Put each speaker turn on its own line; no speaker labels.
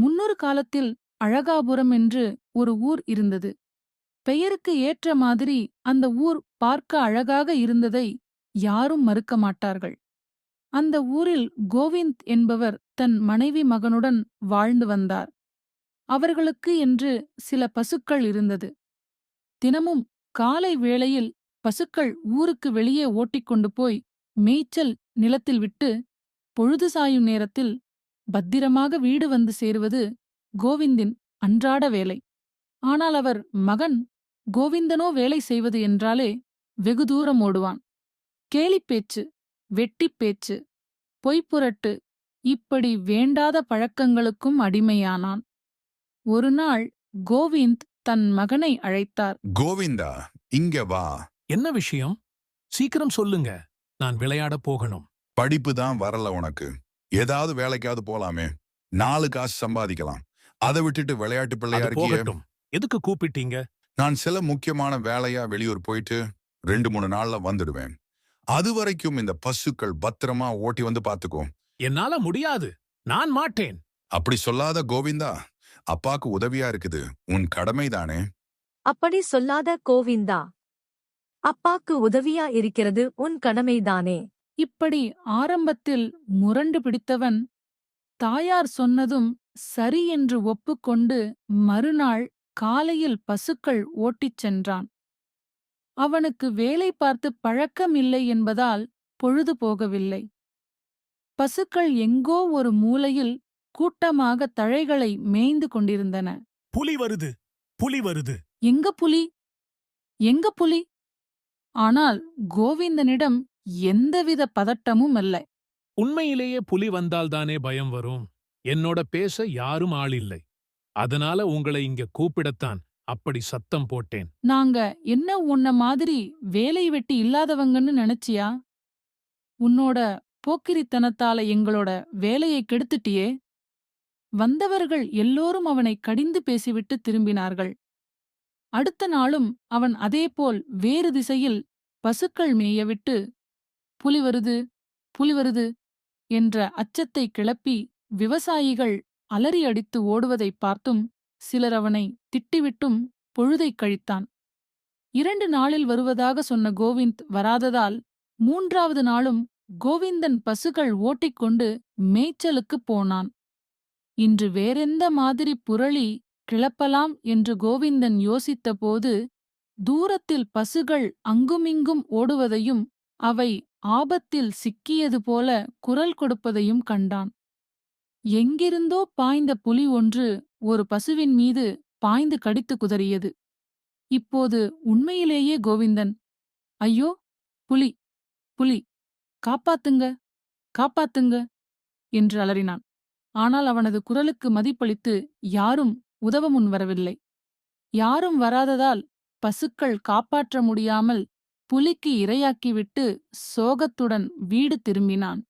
முன்னொரு காலத்தில் அழகாபுரம் என்று ஒரு ஊர் இருந்தது. பெயருக்கு ஏற்ற மாதிரி அந்த ஊர் பார்க்க அழகாக இருந்ததை யாரும் மறுக்க மாட்டார்கள். அந்த ஊரில் கோவிந்த் என்பவர் தன் மனைவி மகனுடன் வாழ்ந்து வந்தார். அவர்களுக்கு என்று சில பசுக்கள் இருந்தது. தினமும் காலை வேளையில் பசுக்கள் ஊருக்கு வெளியே ஓட்டிக்கொண்டு போய் மேய்ச்சல் நிலத்தில் விட்டு பொழுது சாயும் நேரத்தில் பத்திரமாக வீடு வந்து சேருவது கோவிந்தின் அன்றாட வேலை. ஆனால் அவர் மகன் கோவிந்தனோ வேலை செய்வது என்றாலே வெகு தூரம் ஓடுவான். கேலிப்பேச்சு வெட்டிப்பேச்சு பொய்ப்புரட்டு இப்படி வேண்டாத பழக்கங்களுக்கும் அடிமையானான். ஒருநாள் கோவிந்த் தன் மகனை அழைத்தார்.
கோவிந்தா இங்க வா.
என்ன விஷயம்? சீக்கிரம் சொல்லுங்க. நான் விளையாடப் போகணும்.
படிப்பு தான் வரல உனக்கு. ஏதாவது வேலைக்காவது போலாமே. நாலு காசு சம்பாதிக்கலாம். அதை விட்டுட்டு விளையாட்டு பிள்ளையா
அது
இருக்கியே
போகட்டும். எதுக்கு கூப்பிட்டீங்க?
நான் சில முக்கியமான வேலையா வெளியூர் போயிட்டு ரெண்டு மூணு நாள்ல வந்துடுவேன். அது வரைக்கும் இந்த பசுக்கள் பத்திரமா ஓட்டி வந்து பாத்துக்கோ.
என்னால முடியாது. நான் மாட்டேன்.
அப்படி சொல்லாத கோவிந்தா அப்பாக்கு உதவியா இருக்குது. உன் கடமைதானே.
அப்படி சொல்லாத கோவிந்தா அப்பாக்கு உதவியா இருக்கிறது உன் கடமைதானே.
இப்படி ஆரம்பத்தில் முரண்டு பிடித்தவன் தாயார் சொன்னதும் சரி என்று ஒப்புக்கொண்டு மறுநாள் காலையில் பசுக்கள் ஓட்டிச் சென்றான். அவனுக்கு வேலை பார்த்து பழக்கமில்லை என்பதால் பொழுது போகவில்லை. பசுக்கள் எங்கோ ஒரு மூலையில் கூட்டமாக தழைகளை மேய்ந்து கொண்டிருந்தன.
புலி வருது புலி வருது.
எங்க புலி? எங்க புலி? ஆனால் கோவிந்தனிடம் எந்தவித பதட்டமும் அல்ல.
உண்மையிலேயே புலி வந்தால்தானே பயம் வரும். என்னோட பேச யாரும் ஆள் இல்லை. அதனால உங்களை இங்க கூப்பிடத்தான் அப்படி சத்தம் போட்டேன்.
நாங்க என்ன உன்ன மாதிரி வேலை வெட்டி இல்லாதவங்கன்னு நினைச்சியா? உன்னோட போக்கிரித்தனத்தால எங்களோட வேலையை கெடுத்துட்டியே? வந்தவர்கள் எல்லோரும் அவனை கடிந்து பேசிவிட்டு திரும்பினார்கள். அடுத்த நாளும் அவன் அதேபோல் வேறு திசையில் பசுக்கள் மேயவிட்டு புலி வருது புலி வருது என்ற அச்சத்தை கிளப்பி விவசாயிகள் அலறி அடித்து ஓடுவதைப் பார்த்தும் சிலர் அவனை திட்டிவிட்டும் பொழுதைக் கழித்தான். இரண்டு நாளில் வருவதாக சொன்ன கோவிந்த் வராததால் மூன்றாவது நாளும் கோவிந்தன் பசுகள் ஓட்டிக்கொண்டு மேய்ச்சலுக்குப் போனான். இன்று வேறெந்த மாதிரி புரளி கிளப்பலாம் என்று கோவிந்தன் யோசித்தபோது தூரத்தில் பசுகள் அங்குமிங்கும் ஓடுவதையும் அவை ஆபத்தில் சிக்கியது போல குரல் கொடுப்பதையும் கண்டான். எங்கிருந்தோ பாய்ந்த புலி ஒன்று ஒரு பசுவின் மீது பாய்ந்து கடித்து குதறியது. இப்போது உண்மையிலேயே கோவிந்தன். ஐயோ புலி புலி காப்பாத்துங்க காப்பாத்துங்க என்று அலறினான். ஆனால் அவனது குரலுக்கு மதிப்பளித்து யாரும் உதவ முன்வரவில்லை யாரும் வராததால் பசுக்கள் காப்பாற்ற முடியாமல் புலிக்கு இரையாக்கிவிட்டு சோகத்துடன் வீடு திரும்பினான்.